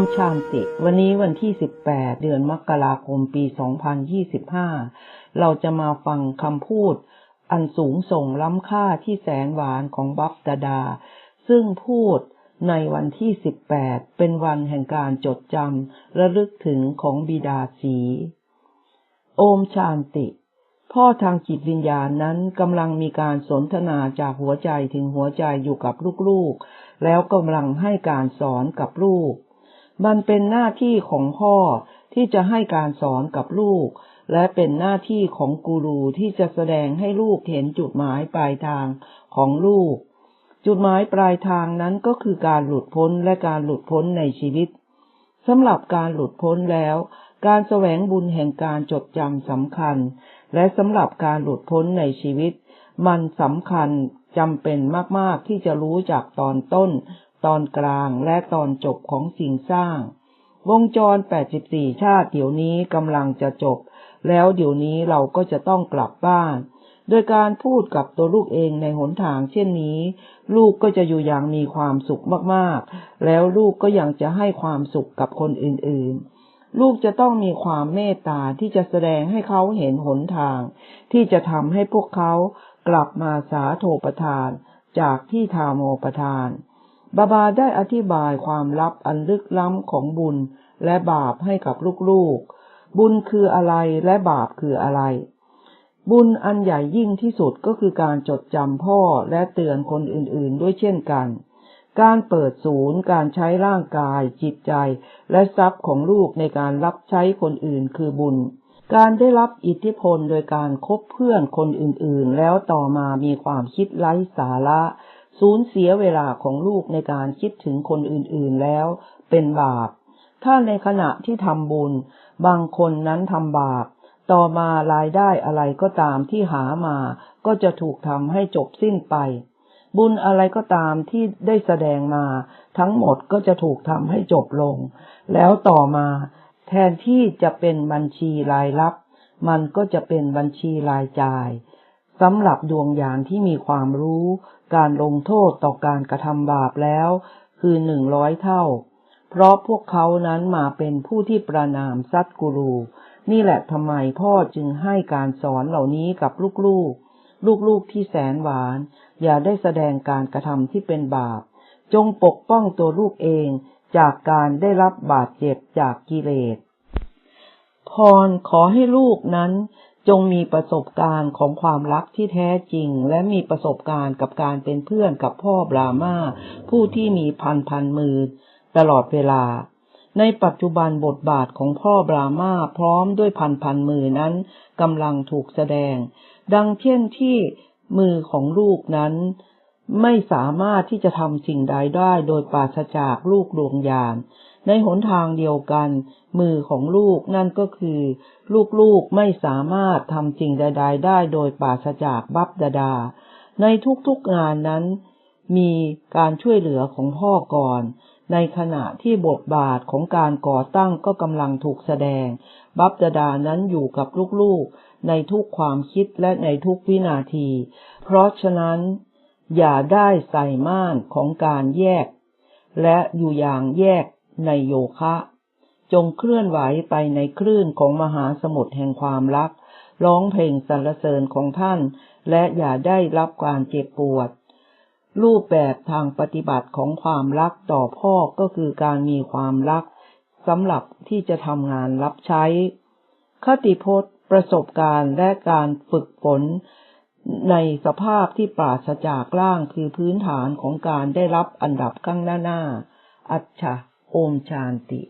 มชานติ วันนี้วันที่ 18 เดือนมกราคม ปี 2025 เราจะมาฟังคำพูด อันสูงส่งล้ำค่าที่แสนหวานของบัฟดาดา ซึ่งพูดในวันที่ 18 เป็นวันแห่งการจดจำระลึกถึงของบิดาสี โอมชานติ พ่อทางจิตวิญญาณนั้นกำลังมีการสนทนาจากหัวใจถึงหัวใจอยู่กับลูกๆ แล้วกำลังให้การสอนกับลูก มันเป็นหน้าที่ของพ่อที่จะให้การสอนกับลูก และเป็นหน้าที่ของกูรูที่จะแสดงให้ลูกเห็นจุดหมายปลายทางของลูก จุดหมายปลายทางนั้นก็คือการหลุดพ้นและการหลุดพ้นในชีวิตสำหรับการหลุดพ้นแล้ว การแสวงบุญแห่งการจดจำสำคัญ และสำหรับการหลุดพ้นในชีวิต มันสำคัญจำเป็นมาก ๆ ที่จะรู้จากตอนต้น ตอนกลางและตอนจบของสิ่งสร้าง วงจร 84 ชาติเดี๋ยวนี้กำลังจะจบ แล้วเดี๋ยวนี้เราก็จะต้องกลับบ้าน โดยการพูดกับตัวลูกเองในหนทางเช่นนี้ ลูกก็จะอยู่อย่างมีความสุขมากๆ แล้วลูกก็ยังจะให้ความสุขกับคนอื่นๆลูกจะต้องมีความเมตตาที่จะแสดงให้เขาเห็นหนทาง ที่จะทำให้พวกเขากลับมาสาโทประทาน จากที่ทาโมประทาน บาบาได้อธิบายความลับอันลึกล้ำของบุญและบาปให้กับลูกๆ บุญคืออะไรและบาปคืออะไร บุญอันใหญ่ยิ่งที่สุดก็คือการจดจำพ่อและเตือนคนอื่นๆ ด้วยเช่นกัน การเปิดศูนย์ การใช้ร่างกาย จิตใจ และทรัพย์ของลูกในการรับใช้คนอื่นคือบุญ การได้รับอิทธิพลโดยการคบเพื่อนคนอื่นๆ แล้วต่อมามีความคิดไร้สาระ สูญเสียเวลาของลูกในการคิดถึงคนอื่นๆแล้ว เป็นบาป ถ้าในขณะที่ทำบุญ บางคนนั้นทำบาป ต่อมารายได้อะไรก็ตามที่หามา ก็จะถูกทำให้จบสิ้นไป บุญอะไรก็ตามที่ได้แสดงมา ทั้งหมดก็จะถูกทำให้จบลง แล้วต่อมาแทนที่จะเป็นบัญชีรายรับ มันก็จะเป็นบัญชีรายจ่าย สำหรับดวงญาณที่มีความรู้ การลงโทษต่อการกระทำบาปแล้ว คือหนึ่งร้อยเท่า เพราะพวกเขานั้นมาเป็นผู้ที่ประนามซัดกูรู นี่แหละทำไมพ่อจึงให้การสอนเหล่านี้กับลูกๆ ลูกๆที่แสนหวาน อย่าได้แสดงการกระทำที่เป็นบาป จงปกป้องตัวลูกเองจากการได้รับบาดเจ็บจากกิเลสพรขอให้ลูกนั้น จงมีประสบการณ์ของความรักที่แท้จริง และมีประสบการณ์กับการเป็นเพื่อนกับพ่อบรามาผู้ที่มีพันพันมือ ตลอดเวลา ในปัจจุบันบทบาทของพ่อบรามาพร้อมด้วยพันพันมือนั้นกำลังถูกแสดง ดังเช่นที่มือของลูกนั้น ไม่สามารถที่จะทำสิ่งใดได้โดยปราศจากลูกดวงญาณ ในหนทางเดียวกัน มือของลูกนั่นก็คือ ลูกๆไม่สามารถทำสิ่งใดๆได้โดยปราศจากบัพดาดา ในทุกๆงานนั้น มีการช่วยเหลือของพ่อก่อน ในขณะที่บทบาทของการก่อตั้งก็กำลังถูกแสดง บัพดาดานั้นอยู่กับลูกๆ ในทุกความคิดและในทุกวินาที เพราะฉะนั้น อย่าได้ใส่ม่านของการแยก และอยู่อย่างแยก ในโยคะ จงเคลื่อนไหวไปในคลื่นของมหาสมุทรแห่งความรัก ร้องเพลงสรรเสริญของท่าน และอย่าได้รับการเจ็บปวด รูปแบบทางปฏิบัติของความรักต่อพ่อก็คือการมีความรักสำหรับที่จะทำงานรับใช้ คติพจน์ ประสบการณ์และการฝึกฝนในสภาพที่ปราศจากร่างคือพื้นฐานของการได้รับอันดับข้างหน้าหน้า อัจฉา ओम शांति